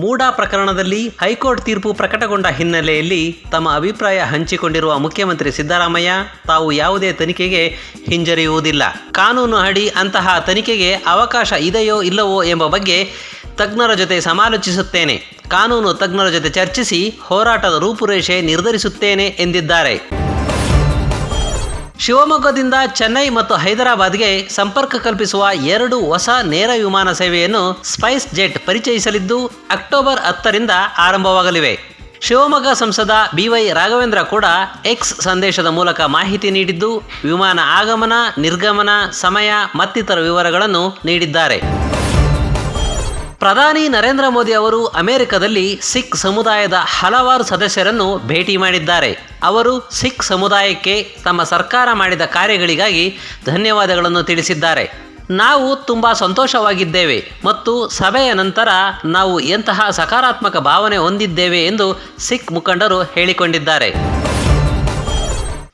ಮೂಡಾ ಪ್ರಕರಣದಲ್ಲಿ ಹೈಕೋರ್ಟ್ ತೀರ್ಪು ಪ್ರಕಟಗೊಂಡ ಹಿನ್ನೆಲೆಯಲ್ಲಿ ತಮ್ಮ ಅಭಿಪ್ರಾಯ ಹಂಚಿಕೊಂಡಿರುವ ಮುಖ್ಯಮಂತ್ರಿ ಸಿದ್ದರಾಮಯ್ಯ ತಾವು ಯಾವುದೇ ತನಿಖೆಗೆ ಹಿಂಜರಿಯುವುದಿಲ್ಲ. ಕಾನೂನು ಅಡಿ ಅಂತಹ ತನಿಖೆಗೆ ಅವಕಾಶ ಇದೆಯೋ ಇಲ್ಲವೋ ಎಂಬ ಬಗ್ಗೆ ತಜ್ಞರ ಜೊತೆ ಸಮಾಲೋಚಿಸುತ್ತೇನೆ. ಕಾನೂನು ತಜ್ಞರ ಜೊತೆ ಚರ್ಚಿಸಿ ಹೋರಾಟದ ರೂಪುರೇಷೆ ನಿರ್ಧರಿಸುತ್ತೇನೆ ಎಂದಿದ್ದಾರೆ. ಶಿವಮೊಗ್ಗದಿಂದ ಚೆನ್ನೈ ಮತ್ತು ಹೈದರಾಬಾದ್ಗೆ ಸಂಪರ್ಕ ಕಲ್ಪಿಸುವ ಎರಡು ಹೊಸ ನೇರ ವಿಮಾನ ಸೇವೆಯನ್ನು ಸ್ಪೈಸ್ ಜೆಟ್ ಪರಿಚಯಿಸಲಿದ್ದು ಅಕ್ಟೋಬರ್ ಹತ್ತರಿಂದ ಆರಂಭವಾಗಲಿವೆ. ಶಿವಮೊಗ್ಗ ಸಂಸದ ಬಿವೈ ರಾಘವೇಂದ್ರ ಕೂಡ ಎಕ್ಸ್ ಸಂದೇಶದ ಮೂಲಕ ಮಾಹಿತಿ ನೀಡಿದ್ದು, ವಿಮಾನ ಆಗಮನ, ನಿರ್ಗಮನ, ಸಮಯ ಮತ್ತಿತರ ವಿವರಗಳನ್ನು ನೀಡಿದ್ದಾರೆ. ಪ್ರಧಾನಿ ನರೇಂದ್ರ ಮೋದಿ ಅವರು ಅಮೆರಿಕದಲ್ಲಿ ಸಿಖ್ ಸಮುದಾಯದ ಹಲವಾರು ಸದಸ್ಯರನ್ನು ಭೇಟಿ ಮಾಡಿದ್ದಾರೆ. ಅವರು ಸಿಖ್ ಸಮುದಾಯಕ್ಕೆ ತಮ್ಮ ಸರ್ಕಾರ ಮಾಡಿದ ಕಾರ್ಯಗಳಿಗಾಗಿ ಧನ್ಯವಾದಗಳನ್ನು ತಿಳಿಸಿದ್ದಾರೆ. ನಾವು ತುಂಬ ಸಂತೋಷವಾಗಿದ್ದೇವೆ ಮತ್ತು ಸಭೆಯ ನಂತರ ನಾವು ಎಂತಹ ಸಕಾರಾತ್ಮಕ ಭಾವನೆ ಹೊಂದಿದ್ದೇವೆ ಎಂದು ಸಿಖ್ ಮುಖಂಡರು ಹೇಳಿಕೊಂಡಿದ್ದಾರೆ.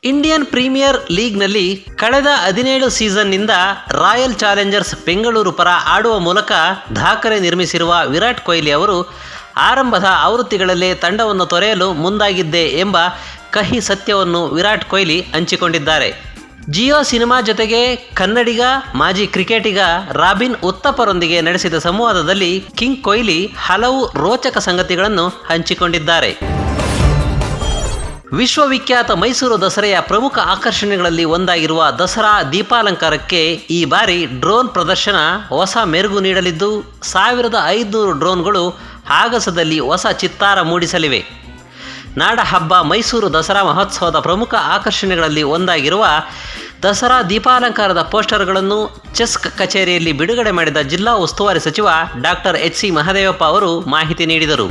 ಇಂಡಿಯನ್ ಪ್ರೀಮಿಯರ್ ಲೀಗ್ನಲ್ಲಿ ಕಳೆದ ಹದಿನೇಳು ಸೀಸನ್ನಿಂದ ರಾಯಲ್ ಚಾಲೆಂಜರ್ಸ್ ಬೆಂಗಳೂರು ಪರ ಆಡುವ ಮೂಲಕ ದಾಖಲೆ ನಿರ್ಮಿಸಿರುವ ವಿರಾಟ್ ಕೊಹ್ಲಿ ಅವರು ಆರಂಭದ ಆವೃತ್ತಿಗಳಲ್ಲೇ ತಂಡವನ್ನು ತೊರೆಯಲು ಮುಂದಾಗಿದ್ದೆ ಎಂಬ ಕಹಿ ಸತ್ಯವನ್ನು ವಿರಾಟ್ ಕೊಹ್ಲಿ ಹಂಚಿಕೊಂಡಿದ್ದಾರೆ. ಜಿಯೋ ಸಿನಿಮಾ ಜೊತೆಗೆ ಕನ್ನಡಿಗ, ಮಾಜಿ ಕ್ರಿಕೆಟಿಗ ರಾಬಿನ್ ಉತ್ತಪ್ಪರೊಂದಿಗೆ ನಡೆಸಿದ ಸಂವಾದದಲ್ಲಿ ಕಿಂಗ್ ಕೊಹ್ಲಿ ಹಲವು ರೋಚಕ ಸಂಗತಿಗಳನ್ನು ಹಂಚಿಕೊಂಡಿದ್ದಾರೆ. ವಿಶ್ವವಿಖ್ಯಾತ ಮೈಸೂರು ದಸರೆಯ ಪ್ರಮುಖ ಆಕರ್ಷಣೆಗಳಲ್ಲಿ ಒಂದಾಗಿರುವ ದಸರಾ ದೀಪಾಲಂಕಾರಕ್ಕೆ ಈ ಬಾರಿ ಡ್ರೋನ್ ಪ್ರದರ್ಶನ ಹೊಸ ಮೆರುಗು ನೀಡಲಿದ್ದು, ಸಾವಿರದ ಐದುನೂರು ಡ್ರೋನ್ಗಳು ಆಗಸದಲ್ಲಿ ಹೊಸ ಚಿತ್ತಾರ ಮೂಡಿಸಲಿವೆ. ನಾಡಹಬ್ಬ ಮೈಸೂರು ದಸರಾ ಮಹೋತ್ಸವದ ಪ್ರಮುಖ ಆಕರ್ಷಣೆಗಳಲ್ಲಿ ಒಂದಾಗಿರುವ ದಸರಾ ದೀಪಾಲಂಕಾರದ ಪೋಸ್ಟರ್ಗಳನ್ನು ಚೆಸ್ಕ್ ಕಚೇರಿಯಲ್ಲಿ ಬಿಡುಗಡೆ ಮಾಡಿದ ಜಿಲ್ಲಾ ಉಸ್ತುವಾರಿ ಸಚಿವ ಡಾಕ್ಟರ್ ಎಚ್ ಸಿ ಮಹದೇವಪ್ಪ ಅವರು ಮಾಹಿತಿ ನೀಡಿದರು.